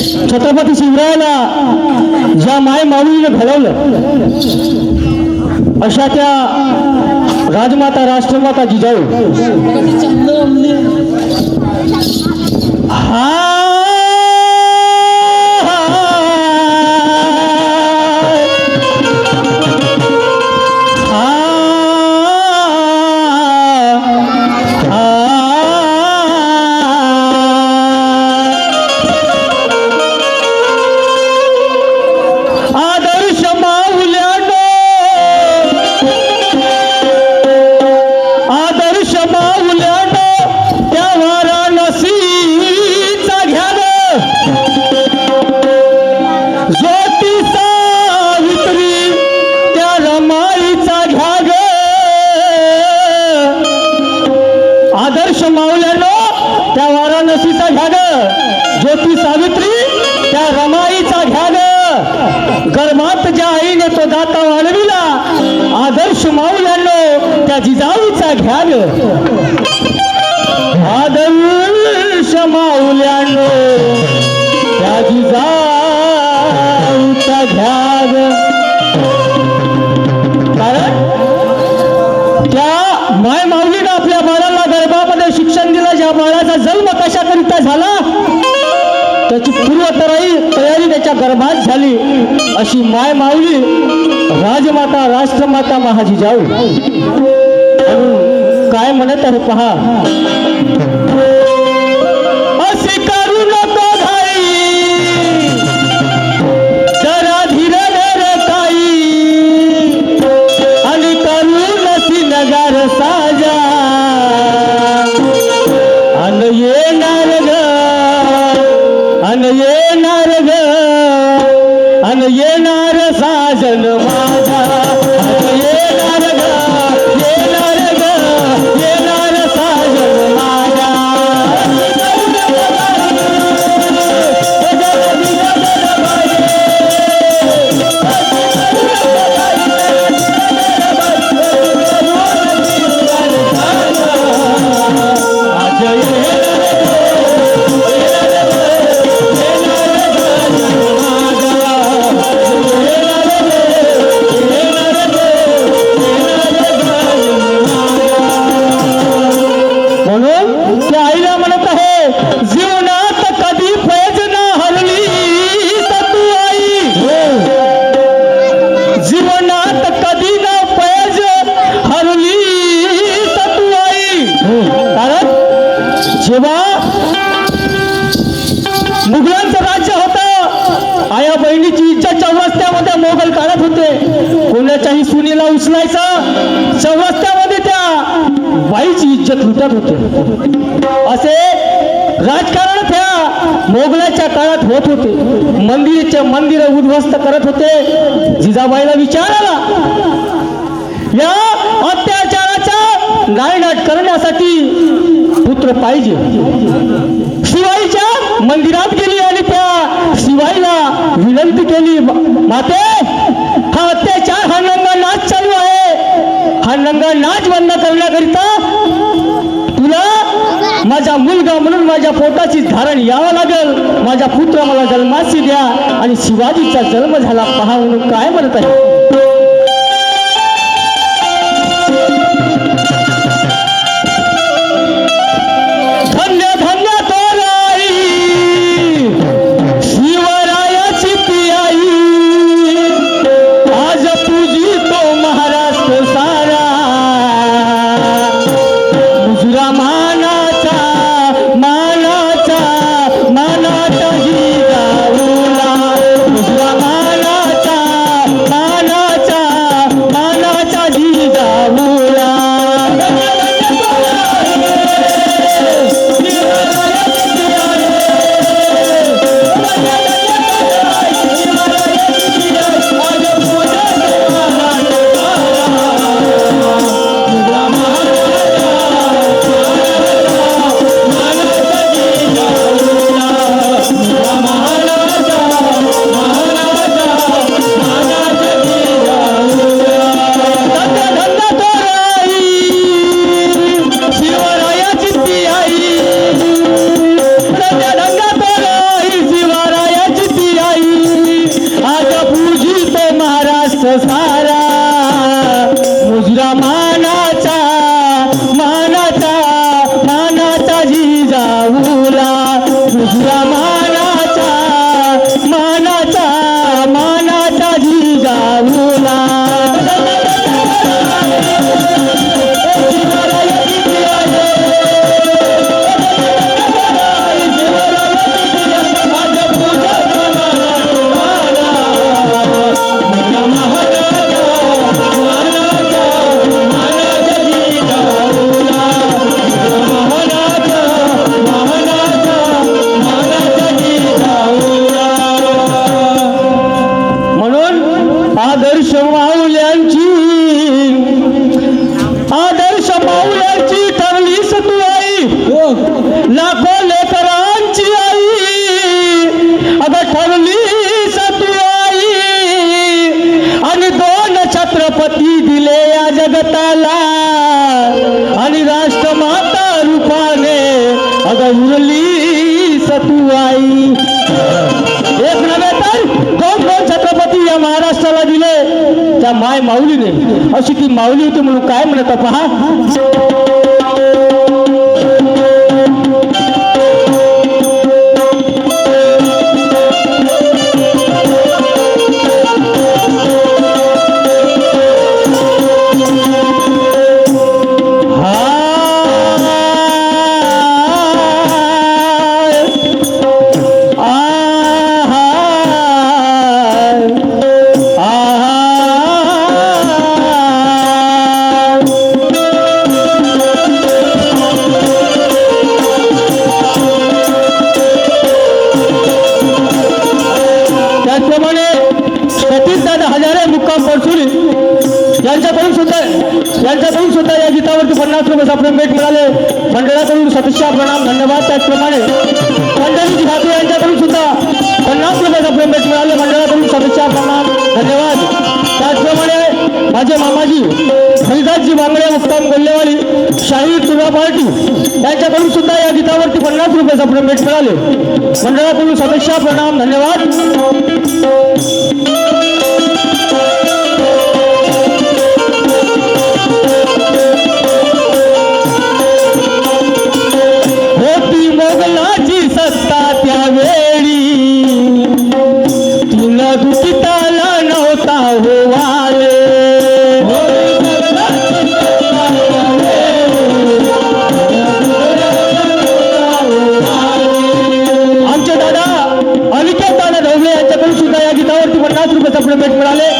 छत्रपती शिवरायाला ज्या माय माऊलीने घडवलं अशा त्या राजमाता राष्ट्रमाता जिजाऊ. आदर्श आदर्श त्या वाराणसीचा घ्या ज्योती सावित्री त्या रमाईचा घ्या गर्भात ज्या आईने तो दाता वाढविला आदर्श माऊल्यानो त्या जिजाऊचा घ्या आदर्श माऊल्यानो त्या जिजाऊचा घ्या कारण त्या माय माऊलीनं आपल्या बाळाला गर्भामध्ये शिक्षण दिलं बाळाचा जन्म कशाकरिता झाला? त्याची पूर्व तयारी तयारी त्याच्या गर्भात झाली. अशी माय माऊली राजमाता राष्ट्रमाता महाजी जाऊ काय म्हणत आहे पहा. होते असे राजकारण त्या मोगलाच्या काळात होत होते. मंदिरच्या मंदिर उद्ध्वस्त करत होते. जिजाबाईला विचार आला या अत्याचाराचा नायनाट करण्यासाठी पुत्र पाहिजे. शिवाईच्या मंदिरात गेली आणि त्या शिवाईला विनंती केली माते हा अत्याचार हा नंगा नाच चालू आहे. हा नंगा नाच बंद करण्याकरिता तुला माझा मुलगा म्हणून माझ्या पोटाची धारण यावं लागेल. माझ्या पुत्र मला जन्माशी द्या आणि शिवाजीचा जन्म झाला पहा म्हणून काय म्हणत आहे? রামা दिले या जगताला. आणि राष्ट्रमाता रूपाने अग उरली सतू आई एक नव्हे तर कोण कोण छत्रपती या महाराष्ट्राला दिले? त्या माय माऊलीने. अशी ती माऊली होती म्हणून काय म्हणत पहा? आणि हजारे मुक्काम परसुरी यांच्याकडून सुद्धा यांच्याकडून सुद्धा या गीतावरती पन्नास रुपये आपले भेट मिळाले. मंडळाकडून सतीशा प्रणाम धन्यवाद त्याचप्रमाणे. पंढरीजी खाते यांच्याकडून सुद्धा पन्नास रुपये आपले भेट मिळाले. मंडळाकडून सतीशा प्रणाम धन्यवाद. त्याचप्रमाणे माझे मामाजी हरिदासजी बांगडे मुक्काम गोल्लेवाडी शाही तुळा पार्टी यांच्याकडून सुद्धा या गीतावरती पन्नास रुपये आपले भेट मिळाले. मंडळाकडून सदस्या प्रणाम धन्यवाद. रुपये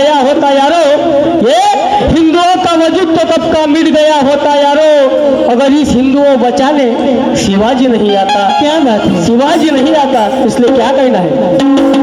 गया होता यारो। ये हिंदुओं का वजूद तो कब का मिट गया होता यारो। अगर इस हिंदुओं बचाने शिवाजी नहीं आता क्या बात है? शिवाजी नहीं आता इसलिए क्या कहना है?